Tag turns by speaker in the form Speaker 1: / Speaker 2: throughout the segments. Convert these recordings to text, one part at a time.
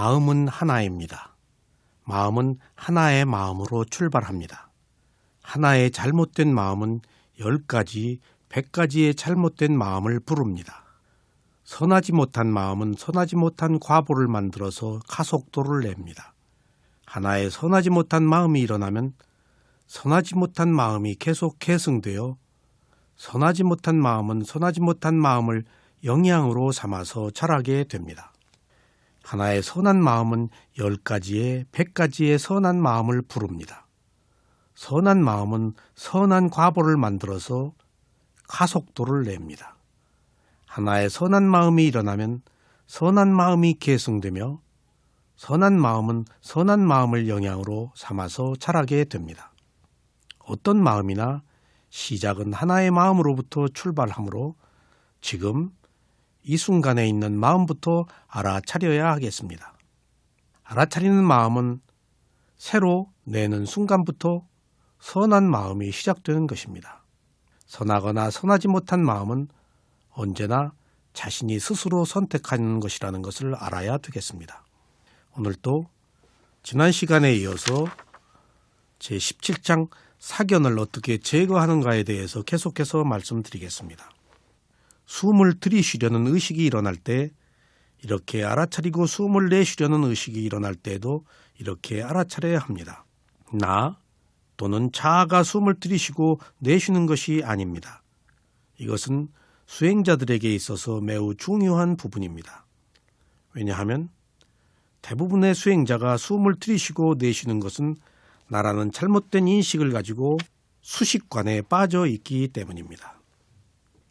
Speaker 1: 마음은 하나입니다. 마음은 하나의 마음으로 출발합니다. 하나의 잘못된 마음은 열 가지, 백 가지의 잘못된 마음을 부릅니다. 선하지 못한 마음은 선하지 못한 과보를 만들어서 가속도를 냅니다. 하나의 선하지 못한 마음이 일어나면 선하지 못한 마음이 계속 계승되어 선하지 못한 마음은 선하지 못한 마음을 영향으로 삼아서 자라게 됩니다. 하나의 선한 마음은 열 가지의 백 가지의 선한 마음을 부릅니다. 선한 마음은 선한 과보를 만들어서 가속도를 냅니다. 하나의 선한 마음이 일어나면 선한 마음이 계승되며 선한 마음은 선한 마음을 영향으로 삼아서 자라게 됩니다. 어떤 마음이나 시작은 하나의 마음으로부터 출발하므로 지금 이 순간에 있는 마음부터 알아차려야 하겠습니다. 알아차리는 마음은 새로 내는 순간부터 선한 마음이 시작되는 것입니다. 선하거나 선하지 못한 마음은 언제나 자신이 스스로 선택하는 것이라는 것을 알아야 되겠습니다. 오늘도 지난 시간에 이어서 제 17장 사견을 어떻게 제거하는가에 대해서 계속해서 말씀드리겠습니다. 숨을 들이쉬려는 의식이 일어날 때 이렇게 알아차리고 숨을 내쉬려는 의식이 일어날 때도 이렇게 알아차려야 합니다. 나 또는 자아가 숨을 들이쉬고 내쉬는 것이 아닙니다. 이것은 수행자들에게 있어서 매우 중요한 부분입니다. 왜냐하면 대부분의 수행자가 숨을 들이쉬고 내쉬는 것은 나라는 잘못된 인식을 가지고 수식관에 빠져 있기 때문입니다.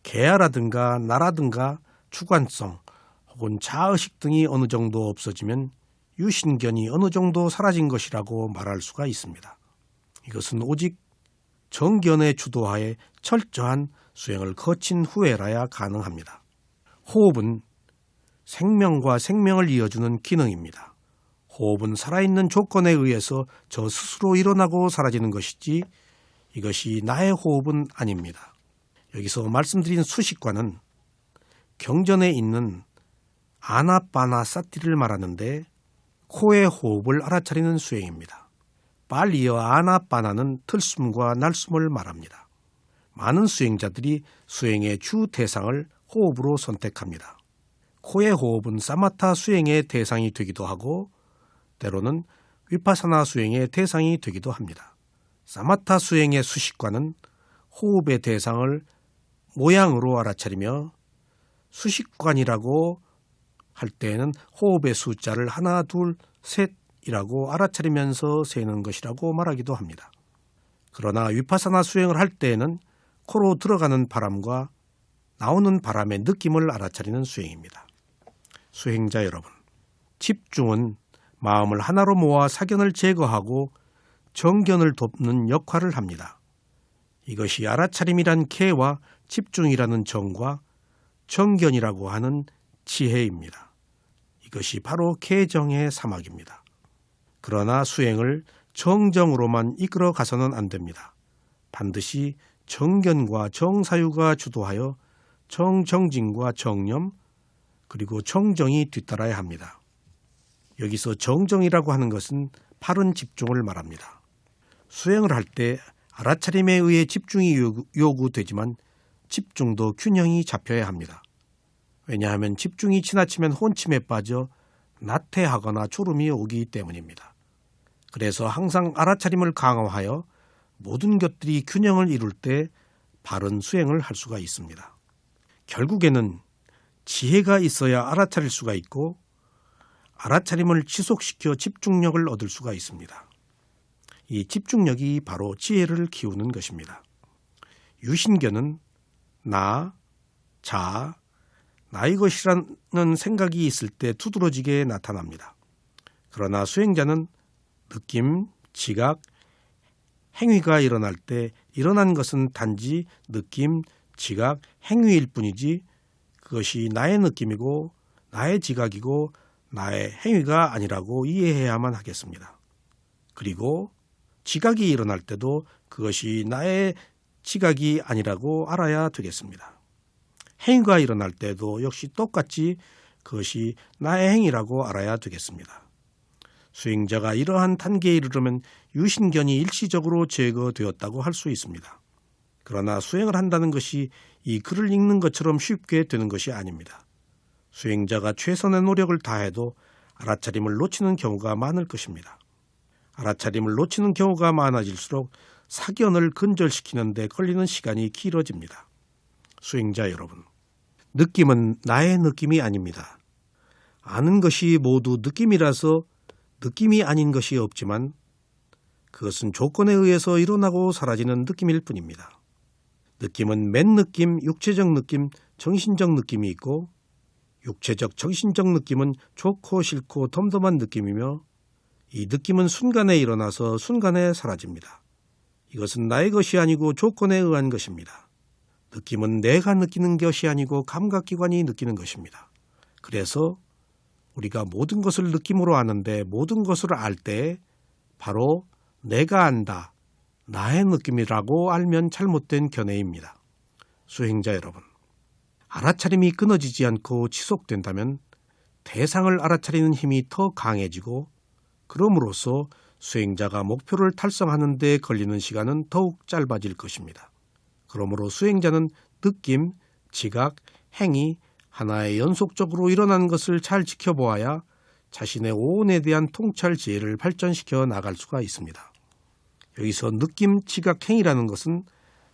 Speaker 1: 개야라든가 나라든가 주관성 혹은 자의식 등이 어느 정도 없어지면 유신견이 어느 정도 사라진 것이라고 말할 수가 있습니다. 이것은 오직 정견의 주도하에 철저한 수행을 거친 후에라야 가능합니다. 호흡은 생명과 생명을 이어주는 기능입니다. 호흡은 살아있는 조건에 의해서 저 스스로 일어나고 사라지는 것이지 이것이 나의 호흡은 아닙니다. 여기서 말씀드린 수식과는 경전에 있는 아나빠나 사티를 말하는데 코의 호흡을 알아차리는 수행입니다. 빨리어 아나빠나는 틀숨과 날숨을 말합니다. 많은 수행자들이 수행의 주 대상을 호흡으로 선택합니다. 코의 호흡은 사마타 수행의 대상이 되기도 하고 때로는 위파사나 수행의 대상이 되기도 합니다. 사마타 수행의 수식과는 호흡의 대상을 모양으로 알아차리며 수식관이라고 할 때에는 호흡의 숫자를 하나, 둘, 셋이라고 알아차리면서 세는 것이라고 말하기도 합니다. 그러나 위파사나 수행을 할 때에는 코로 들어가는 바람과 나오는 바람의 느낌을 알아차리는 수행입니다. 수행자 여러분, 집중은 마음을 하나로 모아 사견을 제거하고 정견을 돕는 역할을 합니다. 이것이 알아차림이란 개와 집중이라는 정과 정견이라고 하는 지혜입니다. 이것이 바로 개정의 사막입니다. 그러나 수행을 정정으로만 이끌어 가서는 안 됩니다. 반드시 정견과 정사유가 주도하여 정정진과 정념 그리고 정정이 뒤따라야 합니다. 여기서 정정이라고 하는 것은 바른 집중을 말합니다. 수행을 할 때 알아차림에 의해 집중이 요구되지만 집중도 균형이 잡혀야 합니다. 왜냐하면 집중이 지나치면 혼침에 빠져 나태하거나 졸음이 오기 때문입니다. 그래서 항상 알아차림을 강화하여 모든 것들이 균형을 이룰 때 바른 수행을 할 수가 있습니다. 결국에는 지혜가 있어야 알아차릴 수가 있고 알아차림을 지속시켜 집중력을 얻을 수가 있습니다. 이 집중력이 바로 지혜를 키우는 것입니다. 유신견은 나, 자, 나의 것이라는 생각이 있을 때 두드러지게 나타납니다. 그러나 수행자는 느낌, 지각, 행위가 일어날 때 일어난 것은 단지 느낌, 지각, 행위일 뿐이지 그것이 나의 느낌이고 나의 지각이고 나의 행위가 아니라고 이해해야만 하겠습니다. 그리고 지각이 일어날 때도 그것이 나의 지각이 아니라고 알아야 되겠습니다. 행위가 일어날 때도 역시 똑같이 그것이 나의 행위라고 알아야 되겠습니다. 수행자가 이러한 단계에 이르려면 유신견이 일시적으로 제거되었다고 할 수 있습니다. 그러나 수행을 한다는 것이 이 글을 읽는 것처럼 쉽게 되는 것이 아닙니다. 수행자가 최선의 노력을 다해도 알아차림을 놓치는 경우가 많을 것입니다. 알아차림을 놓치는 경우가 많아질수록 사견을 근절시키는 데 걸리는 시간이 길어집니다. 수행자 여러분, 느낌은 나의 느낌이 아닙니다. 아는 것이 모두 느낌이라서 느낌이 아닌 것이 없지만 그것은 조건에 의해서 일어나고 사라지는 느낌일 뿐입니다. 느낌은 맨 느낌, 육체적 느낌, 정신적 느낌이 있고 육체적, 정신적 느낌은 좋고 싫고 덤덤한 느낌이며 이 느낌은 순간에 일어나서 순간에 사라집니다. 이것은 나의 것이 아니고 조건에 의한 것입니다. 느낌은 내가 느끼는 것이 아니고 감각기관이 느끼는 것입니다. 그래서 우리가 모든 것을 느낌으로 아는데 모든 것을 알 때 바로 내가 안다, 나의 느낌이라고 알면 잘못된 견해입니다. 수행자 여러분, 알아차림이 끊어지지 않고 지속된다면 대상을 알아차리는 힘이 더 강해지고 그럼으로써 수행자가 목표를 달성하는 데 걸리는 시간은 더욱 짧아질 것입니다. 그러므로 수행자는 느낌, 지각, 행위 하나의 연속적으로 일어나는 것을 잘 지켜보아야 자신의 오온에 대한 통찰 지혜를 발전시켜 나갈 수가 있습니다. 여기서 느낌, 지각, 행위라는 것은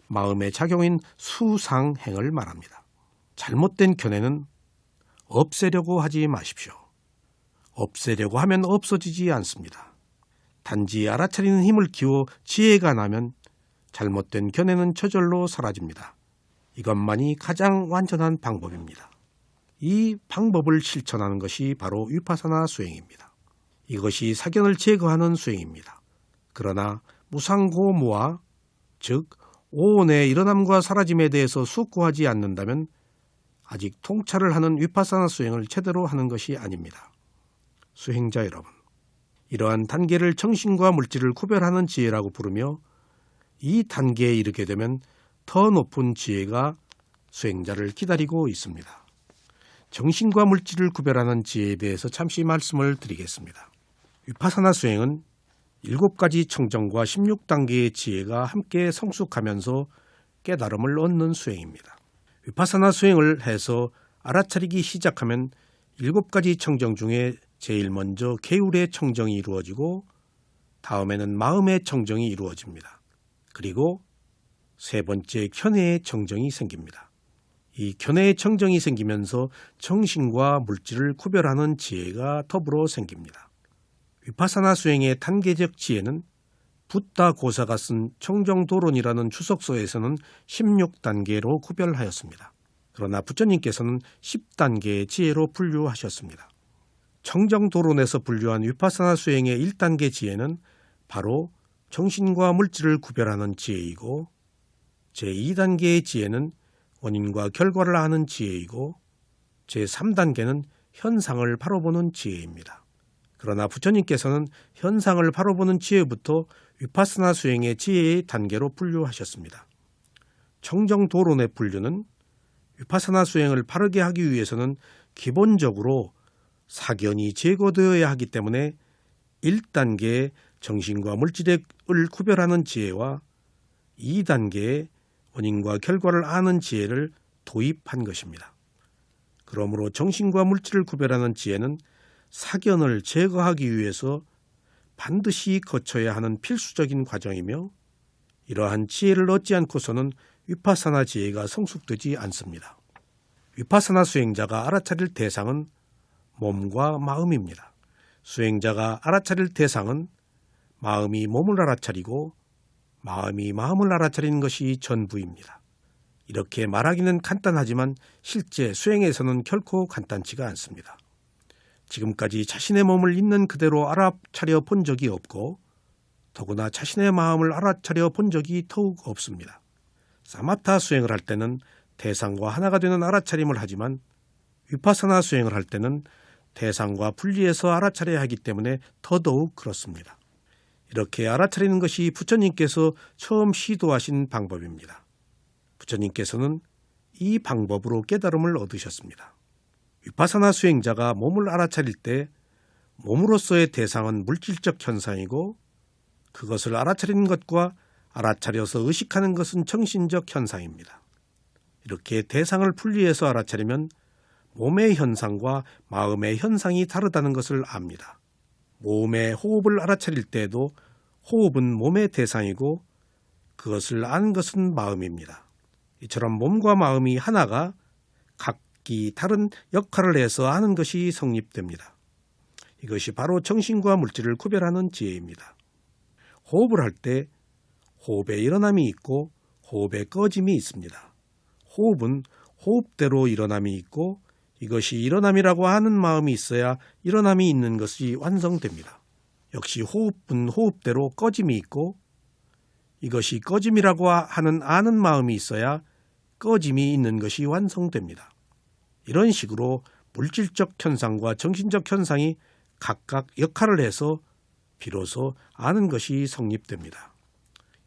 Speaker 1: 마음의 작용인 수상행을 말합니다. 잘못된 견해는 없애려고 하지 마십시오. 없애려고 하면 없어지지 않습니다. 단지 알아차리는 힘을 키워 지혜가 나면 잘못된 견해는 저절로 사라집니다. 이것만이 가장 완전한 방법입니다. 이 방법을 실천하는 것이 바로 위파사나 수행입니다. 이것이 사견을 제거하는 수행입니다. 그러나 무상고무와 즉 오온의 일어남과 사라짐에 대해서 숙고하지 않는다면 아직 통찰을 하는 위파사나 수행을 제대로 하는 것이 아닙니다. 수행자 여러분, 이러한 단계를 정신과 물질을 구별하는 지혜라고 부르며 이 단계에 이르게 되면 더 높은 지혜가 수행자를 기다리고 있습니다. 정신과 물질을 구별하는 지혜에 대해서 잠시 말씀을 드리겠습니다. 위파사나 수행은 일곱 가지 청정과 16단계의 지혜가 함께 성숙하면서 깨달음을 얻는 수행입니다. 위파사나 수행을 해서 알아차리기 시작하면 일곱 가지 청정 중에 제일 먼저 개울의 청정이 이루어지고 다음에는 마음의 청정이 이루어집니다. 그리고 세 번째 견해의 청정이 생깁니다. 이 견해의 청정이 생기면서 정신과 물질을 구별하는 지혜가 더불어 생깁니다. 위파사나 수행의 단계적 지혜는 붓다 고사가 쓴 청정도론이라는 추석서에서는 16단계로 구별하였습니다. 그러나 부처님께서는 10단계의 지혜로 분류하셨습니다. 청정도론에서 분류한 위파사나 수행의 1단계 지혜는 바로 정신과 물질을 구별하는 지혜이고 제2단계의 지혜는 원인과 결과를 아는 지혜이고 제3단계는 현상을 바로 보는 지혜입니다. 그러나 부처님께서는 현상을 바로 보는 지혜부터 위파스나 수행의 지혜의 단계로 분류하셨습니다. 청정도론의 분류는 위파스나 수행을 바르게 하기 위해서는 기본적으로 사견이 제거되어야 하기 때문에 1단계의 정신과 물질을 구별하는 지혜와 2단계의 원인과 결과를 아는 지혜를 도입한 것입니다. 그러므로 정신과 물질을 구별하는 지혜는 사견을 제거하기 위해서 반드시 거쳐야 하는 필수적인 과정이며 이러한 지혜를 얻지 않고서는 위파사나 지혜가 성숙되지 않습니다. 위파사나 수행자가 알아차릴 대상은 몸과 마음입니다. 수행자가 알아차릴 대상은 마음이 몸을 알아차리고 마음이 마음을 알아차리는 것이 전부입니다. 이렇게 말하기는 간단하지만 실제 수행에서는 결코 간단치가 않습니다. 지금까지 자신의 몸을 있는 그대로 알아차려 본 적이 없고 더구나 자신의 마음을 알아차려 본 적이 더욱 없습니다. 사마타 수행을 할 때는 대상과 하나가 되는 알아차림을 하지만 위파사나 수행을 할 때는 대상과 분리해서 알아차려야 하기 때문에 더더욱 그렇습니다. 이렇게 알아차리는 것이 부처님께서 처음 시도하신 방법입니다. 부처님께서는 이 방법으로 깨달음을 얻으셨습니다. 위파사나 수행자가 몸을 알아차릴 때 몸으로서의 대상은 물질적 현상이고 그것을 알아차리는 것과 알아차려서 의식하는 것은 정신적 현상입니다. 이렇게 대상을 분리해서 알아차리면 몸의 현상과 마음의 현상이 다르다는 것을 압니다. 몸의 호흡을 알아차릴 때에도 호흡은 몸의 대상이고 그것을 아는 것은 마음입니다. 이처럼 몸과 마음이 하나가 각기 다른 역할을 해서 아는 것이 성립됩니다. 이것이 바로 정신과 물질을 구별하는 지혜입니다. 호흡을 할 때 호흡의 일어남이 있고 호흡의 꺼짐이 있습니다. 호흡은 호흡대로 일어남이 있고 이것이 일어남이라고 하는 마음이 있어야 일어남이 있는 것이 완성됩니다. 역시 호흡은 호흡대로 꺼짐이 있고 이것이 꺼짐이라고 하는 아는 마음이 있어야 꺼짐이 있는 것이 완성됩니다. 이런 식으로 물질적 현상과 정신적 현상이 각각 역할을 해서 비로소 아는 것이 성립됩니다.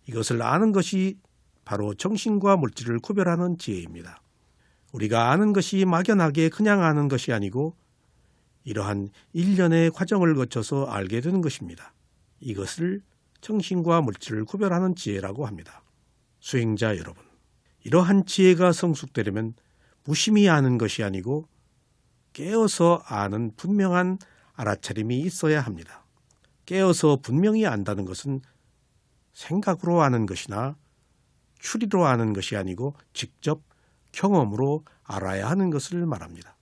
Speaker 1: 이것을 아는 것이 바로 정신과 물질을 구별하는 지혜입니다. 우리가 아는 것이 막연하게 그냥 아는 것이 아니고 이러한 일련의 과정을 거쳐서 알게 되는 것입니다. 이것을 정신과 물질을 구별하는 지혜라고 합니다. 수행자 여러분, 이러한 지혜가 성숙되려면 무심히 아는 것이 아니고 깨어서 아는 분명한 알아차림이 있어야 합니다. 깨어서 분명히 안다는 것은 생각으로 아는 것이나 추리로 아는 것이 아니고 직접 경험으로 알아야 하는 것을 말합니다.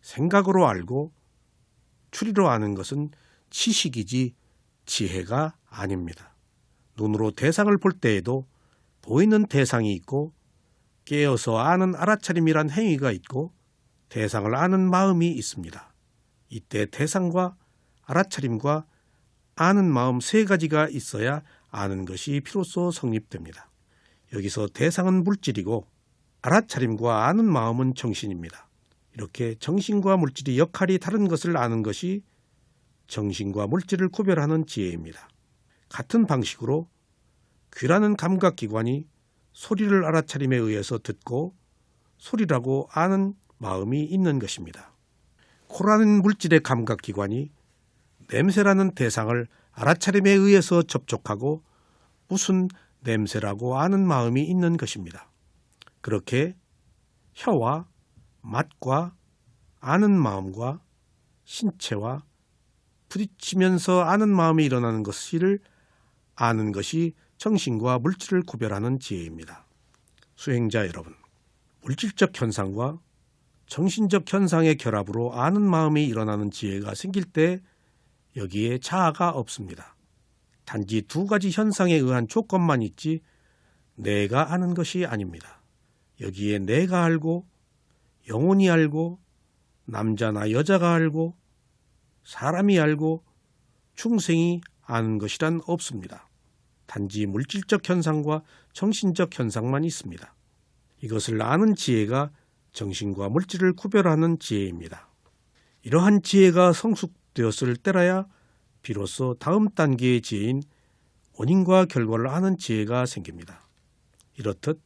Speaker 1: 생각으로 알고 추리로 아는 것은 지식이지 지혜가 아닙니다. 눈으로 대상을 볼 때에도 보이는 대상이 있고 깨어서 아는 알아차림이란 행위가 있고 대상을 아는 마음이 있습니다. 이때 대상과 알아차림과 아는 마음 세 가지가 있어야 아는 것이 비로소 성립됩니다. 여기서 대상은 물질이고 알아차림과 아는 마음은 정신입니다. 이렇게 정신과 물질이 역할이 다른 것을 아는 것이 정신과 물질을 구별하는 지혜입니다. 같은 방식으로 귀라는 감각기관이 소리를 알아차림에 의해서 듣고 소리라고 아는 마음이 있는 것입니다. 코라는 물질의 감각기관이 냄새라는 대상을 알아차림에 의해서 접촉하고 무슨 냄새라고 아는 마음이 있는 것입니다. 그렇게 혀와 맛과 아는 마음과 신체와 부딪히면서 아는 마음이 일어나는 것을 아는 것이 정신과 물질을 구별하는 지혜입니다. 수행자 여러분, 물질적 현상과 정신적 현상의 결합으로 아는 마음이 일어나는 지혜가 생길 때 여기에 자아가 없습니다. 단지 두 가지 현상에 의한 조건만 있지 내가 아는 것이 아닙니다. 여기에 내가 알고 영혼이 알고 남자나 여자가 알고 사람이 알고 충생이 아는 것이란 없습니다. 단지 물질적 현상과 정신적 현상만 있습니다. 이것을 아는 지혜가 정신과 물질을 구별하는 지혜입니다. 이러한 지혜가 성숙되었을 때라야 비로소 다음 단계의 지혜인 원인과 결과를 아는 지혜가 생깁니다. 이렇듯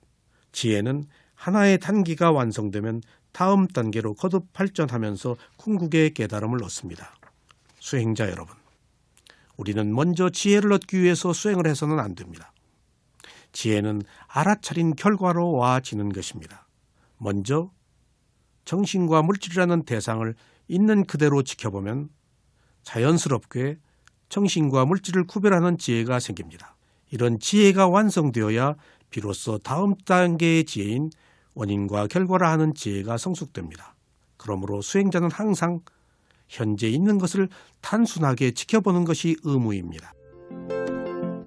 Speaker 1: 지혜는 하나의 단계가 완성되면 다음 단계로 거듭 발전하면서 궁극의 깨달음을 얻습니다. 수행자 여러분, 우리는 먼저 지혜를 얻기 위해서 수행을 해서는 안 됩니다. 지혜는 알아차린 결과로 와지는 것입니다. 먼저 정신과 물질이라는 대상을 있는 그대로 지켜보면 자연스럽게 정신과 물질을 구별하는 지혜가 생깁니다. 이런 지혜가 완성되어야 비로소 다음 단계의 지혜인 원인과 결과를 하는 지혜가 성숙됩니다. 그러므로 수행자는 항상 현재 있는 것을 단순하게 지켜보는 것이 의무입니다.